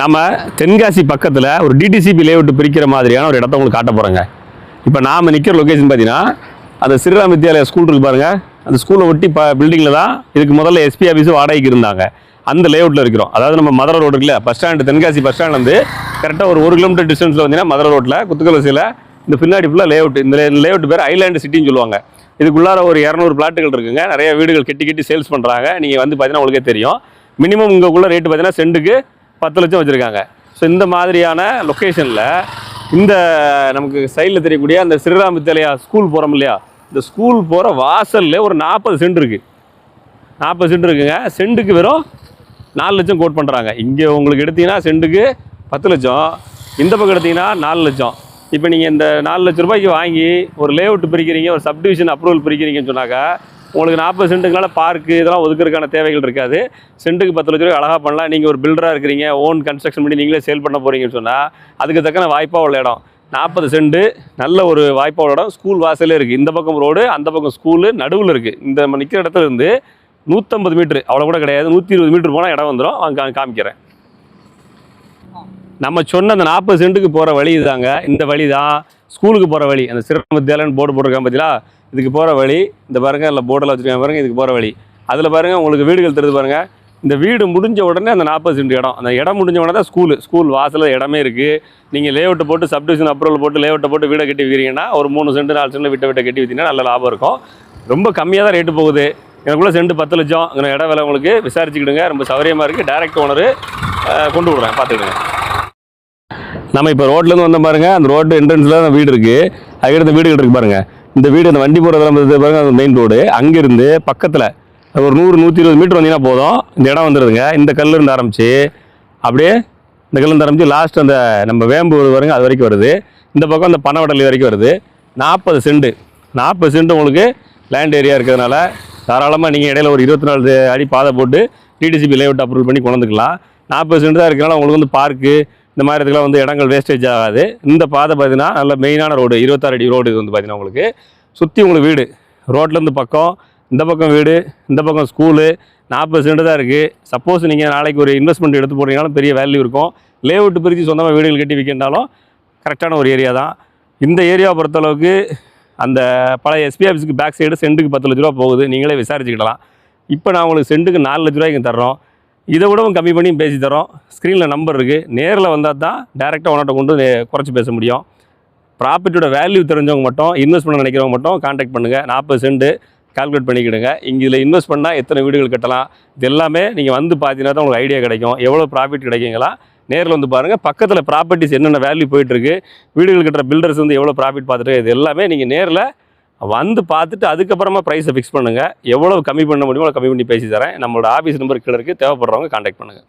நம்ம தென்காசி பக்கத்தில் ஒரு டிடிசிபி லேஅவுட் பிரிக்கிற மாதிரியான ஒரு இடத்த உங்களுக்கு காட்ட போகிறோங்க இப்போ நாம் நிற்கிற லொக்கேஷன் பார்த்தீங்கன்னா அந்த ஸ்ரீராம் வித்யாலயா ஸ்கூல் இருக்கு பாருங்கள் அந்த ஸ்கூலை ஒட்டி ப பில்டிங்கில் தான் இதுக்கு முதல்ல எஸ்பி ஆஃபீஸ் வாடகைக்கு இருந்தாங்க. அந்த லேஅவுட்டில் இருக்கிறோம். அதாவது நம்ம மதுரை ரோடு இருக்குல்ல bus stand Tenkasi bus stand வந்து கரெக்டாக ஒரு ஒரு கிலோமீட்டர் டிஸ்டன்ஸில் வந்தீங்கன்னா மதுரை ரோட்டில் குத்துக்கலசியில் இந்த பின்னாடி ஃபுல்லாக லேஅவுட் இந்த லேஅவுட் பேர் ஐலாண்டு சிட்டின்னு சொல்லுவாங்க. இதுக்குள்ளார ஒரு இரநூறு பிளாட்டுகள் இருக்குங்க. நிறைய வீடுகள் கட்டி கட்டி சேல்ஸ் பண்ணுறாங்க நீங்கள் வந்து பார்த்தீங்கன்னா உங்களுக்கே தெரியும். மினிமம் இங்கக்குள்ள ரேட்டு பார்த்தீங்கன்னா சென்ட்டுக்கு பத்து லட்சம் வச்சுருக்காங்க. ஸோ இந்த மாதிரியான லொக்கேஷனில் இந்த நமக்கு சைடில் தெரியக்கூடிய அந்த ஸ்ரீராம் வித்யாலயா ஸ்கூல் போகிறோம் இல்லையா? இந்த ஸ்கூல் போகிற வாசல்ல ஒரு நாற்பது சென்ட் இருக்குது நாற்பது சென்ட் இருக்குங்க. சென்ட்டுக்கு வெறும் நாலு லட்சம் கோட் பண்ணுறாங்க இங்கே உங்களுக்கு எடுத்தீங்கன்னா சென்ட்டுக்கு பத்து லட்சம். இந்த பக்கம் எடுத்தீங்கன்னா நாலு லட்சம். இப்போ நீங்கள் இந்த நாலு லட்ச ரூபாய்க்கு வாங்கி ஒரு லேஅவுட் பிரிக்கிறீங்க ஒரு சப்டிவிஷன் அப்ரூவல் பிரிக்கிறீங்கன்னு சொன்னாக்கா உங்களுக்கு நாற்பது சென்ட்டுக்குனால பார்க்கு இதெல்லாம் ஒதுக்குறதுக்கான தேவைகள் இருக்காது. சென்ட்டுக்கு பத்து லட்ச ரூபாய் அழகாக பண்ணலாம். நீங்கள் ஒரு பில்டராக இருக்கிறீங்க ஓன் கன்ஸ்ட்ரக்ஷன் பண்ணி நீங்களே சேல் பண்ண போகிறீங்கன்னு சொன்னால் அதுக்கு தக்கன வாய்ப்பாக உள்ள இடம். நாற்பது சென்ட் நல்ல ஒரு வாய்ப்பாக உள்ள இடம். ஸ்கூல் வாசலே இருக்குது இந்த பக்கம் ரோடு அந்த பக்கம் ஸ்கூலு நடுவில் இருக்குது இந்த நம்ம நிற்கிற இடத்துல இருந்து நூற்றம்பது மீட்ரு அவ்வளோ கூட கிடையாது. நூற்றி இருபது மீட்ரு போனால் இடம் வந்துடும் அங்கே காமிக்கிறேன். நம்ம சொன்ன அந்த நாற்பது சென்ட்டுக்கு போகிற வழி இதாங்க இந்த வழி தான் ஸ்கூலுக்கு போகிற வழி அந்த சிறப்பு வித்யாலயன்னு போர்டு போட்டிருக்காங்க பார்த்தீங்களா இதுக்கு போகிற வழி இந்த பாருங்க இல்லை போர்டில் வச்சுருக்காங்க பாருங்கள் இதுக்கு போகிற வழி. அதில் பாருங்கள் உங்களுக்கு வீடுகள் தெரிஞ்சு பாருங்கள் இந்த வீடு முடிஞ்ச உடனே அந்த நாற்பது சென்ட் இடம். அந்த இடம் முடிஞ்ச உடனே தான் ஸ்கூலு ஸ்கூல் வாசலில் இடமே இருக்குது நீங்கள் லேஅவுட்டை போட்டு சப்டிவிஷன் அப்ரூவல் போட்டு லேஅவுட்டை போட்டு வீடை கட்டி வைக்கிறீங்கன்னா ஒரு மூணு சென்ட் நாலு சென்ட் விட்ட விட்ட கட்டி வைத்தீங்கன்னா நல்ல லாபம் இருக்கும். ரொம்ப கம்மியாக தான் ரேட்டு போகுது. எனக்குள்ளே சென்ட் பத்து லட்சம் இடம் இட விலை உங்களுக்கு விசாரிச்சுக்கிடுங்க. ரொம்ப சௌகரியமாக இருக்குது டேரக்ட் ஓனர் கொண்டு விடுறேன். பார்த்துக்கிடுங்க. நம்ம இப்போ ரோட்லேருந்து வந்த பாருங்க அந்த ரோட்டு என்ட்ரன்ஸில் தான் வீடு இருக்குது அதுக்கடுத்த வீடுகள் இருக்கு பாருங்க. இந்த வீடு அந்த வண்டி போகிறதெல்லாம் பாருங்க அந்த மெயின் ரோடு அங்கேருந்து பக்கத்தில் ஒரு நூறு நூற்றி இருபது மீட்டர் வந்தீங்கன்னா போதும். இந்த இடம் வந்துடுதுங்க இந்த கல்லிருந்து ஆரம்பித்து அப்படியே இந்த கல்லிருந்து ஆரம்பித்து லாஸ்ட் அந்த நம்ம வேம்பு வருங்க அது வரைக்கும் வருது. இந்த பக்கம் அந்த பனவடல் வரைக்கும் வருது. நாற்பது சென்ட் நாற்பது சென்ட் உங்களுக்கு லேண்ட் ஏரியா இருக்கிறதுனால தாராளமாக நீங்கள் இடையில ஒரு இருபத்தி நாலு அடி பாதை போட்டு டிடிசிபி லேஅவுட் அப்ரூவல் பண்ணி கொண்டு வந்துக்கலாம். நாற்பது சென்ட் தான் இருக்கிறனால உங்களுக்கு வந்து பார்க்கு இந்த மாதிரி இதுக்கெல்லாம் வந்து இடங்கள் வேஸ்டேஜ் ஆகாது. இந்த பாதை பார்த்தீங்கன்னா நல்ல மெயினான ரோடு இருபத்தாறு அடி ரோடு இது வந்து பார்த்தீங்கன்னா உங்களுக்கு. சுற்றி உங்களுக்கு வீடு. ரோட்லேருந்து பக்கம் இந்த பக்கம் வீடு இந்த பக்கம் ஸ்கூலு நாற்பது சென்ட் தான் இருக்குது சப்போஸ் நீங்கள் நாளைக்கு ஒரு இன்வெஸ்ட்மெண்ட் எடுத்து போடுறீங்கனாலும் பெரிய வேல்யூ இருக்கும். லேஅவுட் பிரித்து சொந்தமாக வீடுகள் கட்டி வைக்கின்றாலும் கரெக்டான ஒரு ஏரியா தான். இந்த ஏரியாவை பொறுத்தளவுக்கு அந்த பழைய எஸ்பி ஆஃபீஸுக்கு பேக் சைடு சென்ட்டுக்கு பத்து லட்ச ரூபா போகுது. நீங்களே விசாரிச்சுக்கிடலாம். இப்போ நான் உங்களுக்கு சென்ட்டுக்கு நாலு லட்ச ரூபாய்க்கு தர்றோம். இதை விடவும் கம்மி பண்ணி பேசி தரோம். ஸ்க்ரீனில் நம்பர் இருக்குது நேரில் வந்தால் தான் டேரெக்டாக ஒன்றாட்ட கொண்டு குறைச்சி பேச முடியும். ப்ராப்பர்ட்டியோட வேல்யூ தெரிஞ்சவங்க மட்டும் இன்வெஸ்ட் பண்ண நினைக்கிறவங்க மட்டும் காண்டாக்ட் பண்ணுங்கள் நாற்பது சென்ட் கால்குலேட் பண்ணிக்கிடுங்க. இங்கே இதில் இன்வெஸ்ட் பண்ணால் எத்தனை வீடுகள் கட்டலாம்? இது எல்லாமே நீங்கள் வந்து பார்த்தீங்கன்னா தான் உங்களுக்கு ஐடியா கிடைக்கும். எவ்வளோ ப்ராஃபிட் கிடைக்குங்களா? நேரில் வந்து பாருங்கள் பக்கத்தில் ப்ராப்பர்ட்டிஸ் என்னென்ன வேல்யூ போயிட்டுருக்கு வீடுகள் கட்டுற பில்டர்ஸ் வந்து எவ்வளோ ப்ராஃபிட் பார்த்துட்டு இது எல்லாமே நீங்கள் நேரில் வந்து பார்த்துட்டு அதுக்கப்புறமா ப்ரைஸை ஃபிக்ஸ் பண்ணுங்கள் எவ்வளோ கம்மி பண்ண முடியுமோ அவ்வளோ கம்மி பண்ணி பேசி தரேன். நம்மளோட ஆஃபீஸ் நம்பர் கீழே இருக்குது தேவைப்படுறவங்க காண்டாக்ட் பண்ணுங்கள்